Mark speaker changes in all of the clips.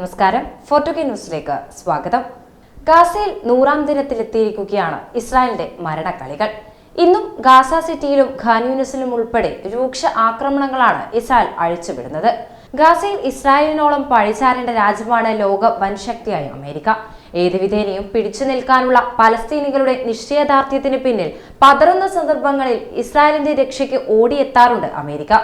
Speaker 1: നമസ്കാരം. ഫോർട്ടുഗെ ന്യൂസിലേക്ക് സ്വാഗതം. ഗാസയിൽ നൂറാം ദിനത്തിലെത്തിയിരിക്കുകയാണ് ഇസ്രായേലിന്റെ മരണക്കളികൾ. ഇന്നും ഗാസ സിറ്റിയിലും ഖാൻയൂനിസിലും ഉൾപ്പെടെ രൂക്ഷ ആക്രമണങ്ങളാണ് ഇസ്രായേൽ അഴിച്ചുവിടുന്നത്. ഗാസയിൽ ഇസ്രായേലിനോളം പഴിചാരേണ്ട രാജ്യമാണ് ലോക വൻശക്തിയായ അമേരിക്ക. ഏത് വിധേനയും പിടിച്ചു നിൽക്കാനുള്ള പലസ്തീനികളുടെ നിശ്ചയദാർഢ്യത്തിന് പിന്നിൽ പതറുന്ന സന്ദർഭങ്ങളിൽ ഇസ്രായേലിന്റെ രക്ഷയ്ക്ക് ഓടിയെത്താറുണ്ട് അമേരിക്ക.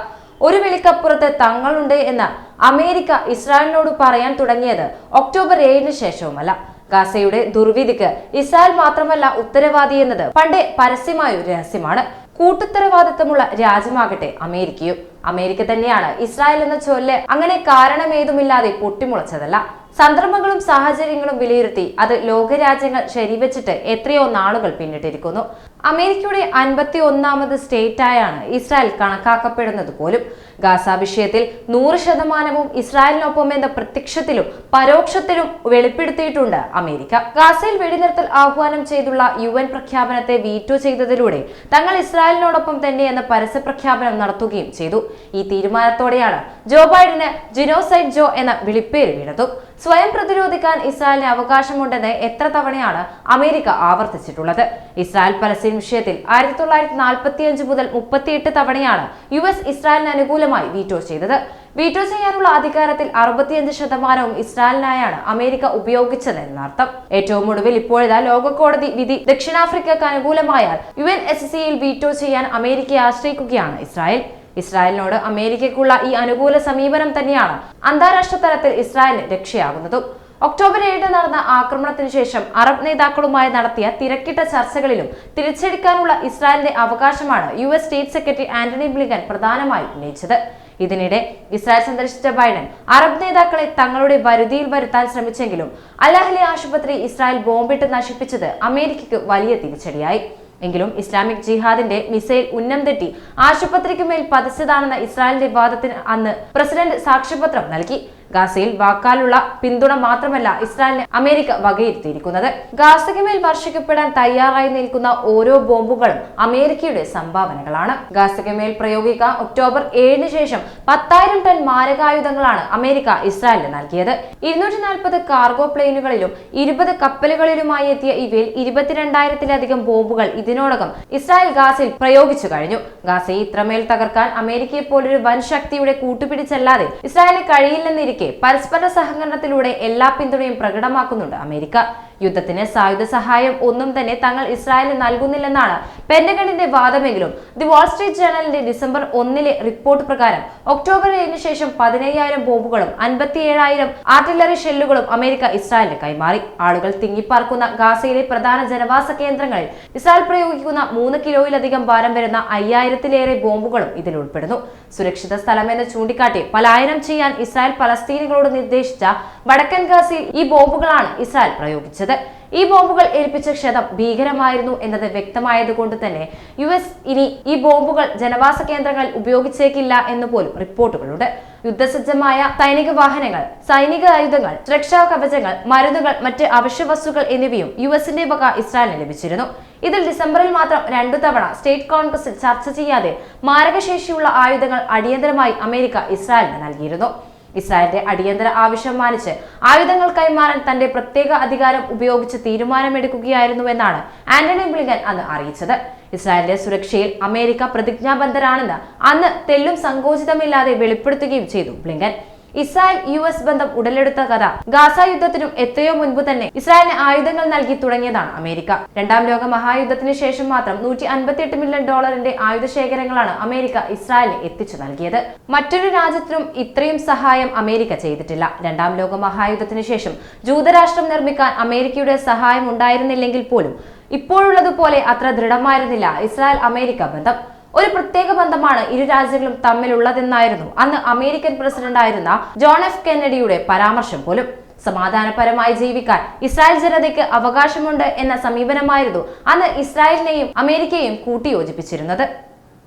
Speaker 1: ഒരു വിളിക്കപ്പുറത്ത് തങ്ങളുണ്ട് എന്ന് അമേരിക്ക ഇസ്രായേലിനോട് പറയാൻ തുടങ്ങിയത് ഒക്ടോബർ ഏഴിന് ശേഷവുമല്ല. ഗാസയുടെ ദുർവിധിക്ക് ഇസ്രായേൽ മാത്രമല്ല ഉത്തരവാദി എന്നത് പണ്ടേ പരസ്യമായ ഒരു രഹസ്യമാണ്. കൂട്ടുത്തരവാദിത്തമുള്ള രാജ്യമാകട്ടെ അമേരിക്കയും. അമേരിക്ക തന്നെയാണ് ഇസ്രായേൽ എന്ന ചൊല്ല് അങ്ങനെ കാരണമേതുമില്ലാതെ പൊട്ടിമുളച്ചതല്ല. സന്ദർഭങ്ങളും സാഹചര്യങ്ങളും വിലയിരുത്തി അത് ലോകരാജ്യങ്ങൾ ശരിവെച്ചിട്ട് എത്രയോ നാളുകൾ പിന്നിട്ടിരിക്കുന്നു. അമേരിക്കയുടെ അൻപത്തി ഒന്നാമത് സ്റ്റേറ്റായാണ് ഇസ്രായേൽ കണക്കാക്കപ്പെടുന്നത് പോലും. ഗാസ വിഷയത്തിൽ നൂറ് ശതമാനവും ഇസ്രായേലിനൊപ്പം എന്ന പ്രത്യക്ഷത്തിലും പരോക്ഷത്തിലും വെളിപ്പെടുത്തിയിട്ടുണ്ട് അമേരിക്ക. ഗാസയിൽ വെടിനിർത്തൽ ആഹ്വാനം ചെയ്തുള്ള യു എൻ പ്രഖ്യാപനത്തെ വീറ്റോ ചെയ്തതിലൂടെ തങ്ങൾ ഇസ്രായേലിനോടൊപ്പം തന്നെ പരസ്യ പ്രഖ്യാപനം നടത്തുകയും ചെയ്തു. ഈ തീരുമാനത്തോടെയാണ് ജോ ബൈഡന് ജിനോസൈഡ് ജോ എന്ന വിളിപ്പേര് വീണതും. സ്വയം പ്രതിരോധിക്കാൻ ഇസ്രായേലിന് അവകാശമുണ്ടെന്ന് എത്ര തവണയാണ് അമേരിക്ക ആവർത്തിച്ചിട്ടുള്ളത്? ഇസ്രായേൽ പലസ്തീൻ വിഷയത്തിൽ ആയിരത്തി തൊള്ളായിരത്തി നാൽപ്പത്തിയഞ്ച് മുതൽ മുപ്പത്തിയെട്ട് തവണയാണ് യു എസ് ഇസ്രായേലിന് അനുകൂലമായി വീറ്റോ ചെയ്തത്. വീറ്റോ ചെയ്യാനുള്ള അധികാരത്തിൽ അറുപത്തിയഞ്ച് ശതമാനവും ഇസ്രായേലിനായാണ് അമേരിക്ക ഉപയോഗിച്ചത് എന്നർത്ഥം ഏറ്റവും ഒടുവിൽ ഇപ്പോഴിതാ ലോക കോടതി വിധി ദക്ഷിണാഫ്രിക്കക്ക് അനുകൂലമായാൽ യു എൻ എസ് സിയിൽ വീറ്റോ ചെയ്യാൻ അമേരിക്കയെ ആശ്രയിക്കുകയാണ് ഇസ്രായേൽ. ഇസ്രായേലിനോട് അമേരിക്കയ്ക്കുള്ള ഈ അനുകൂല സമീപനം തന്നെയാണ് അന്താരാഷ്ട്ര തലത്തിൽ ഇസ്രായേലിന് രക്ഷയാകുന്നതും. ഒക്ടോബർ ഏഴിന് നടന്ന ആക്രമണത്തിന് ശേഷം അറബ് നേതാക്കളുമായി നടത്തിയ തിരക്കിട്ട ചർച്ചകളിലും തിരിച്ചടിക്കാനുള്ള ഇസ്രായേലിന്റെ അവകാശമാണ് U S state secretary Antony Blinken പ്രധാനമായി ഉന്നയിച്ചത്. ഇതിനിടെ ഇസ്രായേൽ സന്ദർശിച്ച ബൈഡൻ അറബ് നേതാക്കളെ തങ്ങളുടെ വരുതിയിൽ വരുത്താൻ ശ്രമിച്ചെങ്കിലും അലഹലി ആശുപത്രി ഇസ്രായേൽ ബോംബിട്ട് നശിപ്പിച്ചത് അമേരിക്കയ്ക്ക് വലിയ തിരിച്ചടിയായി. എങ്കിലും ഇസ്ലാമിക് ജിഹാദിന്റെ മിസൈൽ ഉന്നം തെറ്റി ആശുപത്രിക്കുമേൽ പതിച്ചതാണെന്ന ഇസ്രായേലിന്റെ വാദത്തിന് അന്ന് പ്രസിഡന്റ് സാക്ഷ്യപത്രം നൽകി. ഗാസയിൽ വാക്കാലുള്ള പിന്തുണ മാത്രമല്ല ഇസ്രായേലിന് അമേരിക്ക വകയിരുത്തിയിരിക്കുന്നത്. ഗാസയ്ക്ക് മേൽ വർഷിക്കപ്പെടാൻ തയ്യാറായി നിൽക്കുന്ന ഓരോ ബോംബുകളും അമേരിക്കയുടെ സംഭാവനകളാണ്. ഗാസയ്ക്ക് മേൽ പ്രയോഗിക്കാൻ ഒക്ടോബർ ഏഴിന് ശേഷം പത്തായിരം ടൺ മാരകായുധങ്ങളാണ് അമേരിക്ക ഇസ്രായേലിന് നൽകിയത്. ഇരുന്നൂറ്റി നാൽപ്പത് കാർഗോ പ്ലെയിനുകളിലും ഇരുപത് കപ്പലുകളിലുമായി എത്തിയ ഇവയിൽ ഇരുപത്തിരണ്ടായിരത്തിലധികം ബോംബുകൾ ഇതിനോടകം ഇസ്രായേൽ ഗാസയിൽ പ്രയോഗിച്ചു കഴിഞ്ഞു. ഗാസയെ ഇത്രമേൽ തകർക്കാൻ അമേരിക്കയെ പോലൊരു വൻ ശക്തിയുടെ കൂട്ടുപിടിച്ചല്ലാതെ ഇസ്രായേലിന് കഴിയില്ലെന്നിരിക്കെ പരസ്പര സഹകരണത്തിലൂടെ എല്ലാ പിന്തുണയും പ്രകടമാക്കുന്നുണ്ട് അമേരിക്ക. യുദ്ധത്തിന് സായുധ സഹായം ഒന്നും തന്നെ തങ്ങൾ ഇസ്രായേലിന് നൽകുന്നില്ലെന്നാണ് പെന്റഗണിന്റെ വാദമെങ്കിലും. ദി വാൾ സ്ട്രീറ്റ് ജേണലിന്റെ ഡിസംബർ ഒന്നിലെ റിപ്പോർട്ട് പ്രകാരം ഒക്ടോബർ ഏഴിന് ശേഷം പതിനയ്യായിരം ബോംബുകളും അൻപത്തിയേഴായിരം ആർട്ടിലറി ഷെല്ലുകളും അമേരിക്ക ഇസ്രായേലിന് കൈമാറി. ആളുകൾ തിങ്ങിപ്പാർക്കുന്ന ഗാസയിലെ പ്രധാന ജനവാസ കേന്ദ്രങ്ങളിൽ ഇസ്രായേൽ പ്രയോഗിക്കുന്ന മൂന്ന് കിലോയിലധികം ഭാരം വരുന്ന അയ്യായിരത്തിലേറെ ബോംബുകളും ഇതിൽ ഉൾപ്പെടുന്നു. സുരക്ഷിത സ്ഥലമെന്ന് ചൂണ്ടിക്കാട്ടി പലായനം ചെയ്യാൻ ഇസ്രായേൽ പലസ്തീനികളോട് നിർദ്ദേശിച്ച വടക്കൻ ഗാസയിൽ ഈ ബോംബുകളാണ് ഇസ്രായേൽ പ്രയോഗിച്ചത്. ഈ ബോംബുകൾ ഏൽപ്പിച്ച ക്ഷതം ഭീകരമായിരുന്നു എന്നത് വ്യക്തമായതുകൊണ്ട് തന്നെ യു എസ് ഇനി ഈ ബോംബുകൾ ജനവാസ കേന്ദ്രങ്ങളിൽ ഉപയോഗിച്ചേക്കില്ല എന്ന് പോലും റിപ്പോർട്ടുകളുണ്ട്. യുദ്ധസജ്ജമായ സൈനിക വാഹനങ്ങൾ സൈനിക ആയുധങ്ങൾ സുരക്ഷാ കവചങ്ങൾ മരുന്നുകൾ മറ്റ് അവശ്യ വസ്തുക്കൾ എന്നിവയും യു എസിന്റെ വക ഇസ്രായേലിന് ലഭിച്ചിരുന്നു. ഇതിൽ ഡിസംബറിൽ മാത്രം രണ്ടു തവണ സ്റ്റേറ്റ് കോൺഗ്രസിൽ ചർച്ച ചെയ്യാതെ മാരകശേഷിയുള്ള ആയുധങ്ങൾ അടിയന്തരമായി അമേരിക്ക ഇസ്രായേലിന് നൽകിയിരുന്നു. ഇസ്രായേലിന്റെ അടിയന്തര ആവശ്യം മാനിച്ച് ആയുധങ്ങൾ കൈമാറാൻ തന്റെ പ്രത്യേക അധികാരം ഉപയോഗിച്ച് തീരുമാനമെടുക്കുകയായിരുന്നുവെന്നാണ് ആന്റണി ബ്ലിങ്കൻ അന്ന് അറിയിച്ചത്. ഇസ്രായേലിന്റെ സുരക്ഷയിൽ അമേരിക്ക പ്രതിജ്ഞാബദ്ധരാണെന്ന് അന്ന് തെല്ലും സങ്കോചിതമില്ലാതെ വെളിപ്പെടുത്തുകയും ചെയ്തു ബ്ലിങ്കൻ. ഇസ്രായേൽ യു എസ് ബന്ധം ഉടലെടുത്ത കഥ ഗാസ യുദ്ധത്തിനും എത്രയോ മുൻപ് തന്നെ ഇസ്രായേലിന് ആയുധങ്ങൾ നൽകി തുടങ്ങിയതാണ് അമേരിക്ക. രണ്ടാം ലോക മഹായുദ്ധത്തിന് ശേഷം മാത്രം നൂറ്റി അൻപത്തിയെട്ട് മില്യൺ ഡോളറിന്റെ ആയുധ ശേഖരങ്ങളാണ് അമേരിക്ക ഇസ്രായേലിന് എത്തിച്ചു നൽകിയത്. മറ്റൊരു രാജ്യത്തിനും ഇത്രയും സഹായം അമേരിക്ക ചെയ്തിട്ടില്ല. രണ്ടാം ലോക മഹായുദ്ധത്തിന് ശേഷം ജൂതരാഷ്ട്രം നിർമ്മിക്കാൻ അമേരിക്കയുടെ സഹായം ഉണ്ടായിരുന്നില്ലെങ്കിൽ പോലും ഇപ്പോഴുള്ളതുപോലെ അത്ര ദൃഢമായിരുന്നില്ല ഇസ്രായേൽ അമേരിക്ക ബന്ധം. ഒരു പ്രത്യേക ബന്ധമാണ് ഇരു രാജ്യങ്ങളും തമ്മിലുള്ളതെന്നായിരുന്നു. അന്ന് അമേരിക്കൻ പ്രസിഡന്റായിരുന്ന ജോൺ എഫ് കെന്നഡിയുടെ പരാമർശം പോലും. സമാധാനപരമായി ജീവിക്കാൻ ഇസ്രായേൽ ജനതയ്ക്ക് അവകാശമുണ്ട് എന്ന സമീപനമായിരുന്നു അന്ന് ഇസ്രായേലിനെയും അമേരിക്കയെയും കൂട്ടിയോജിപ്പിച്ചിരുന്നത്.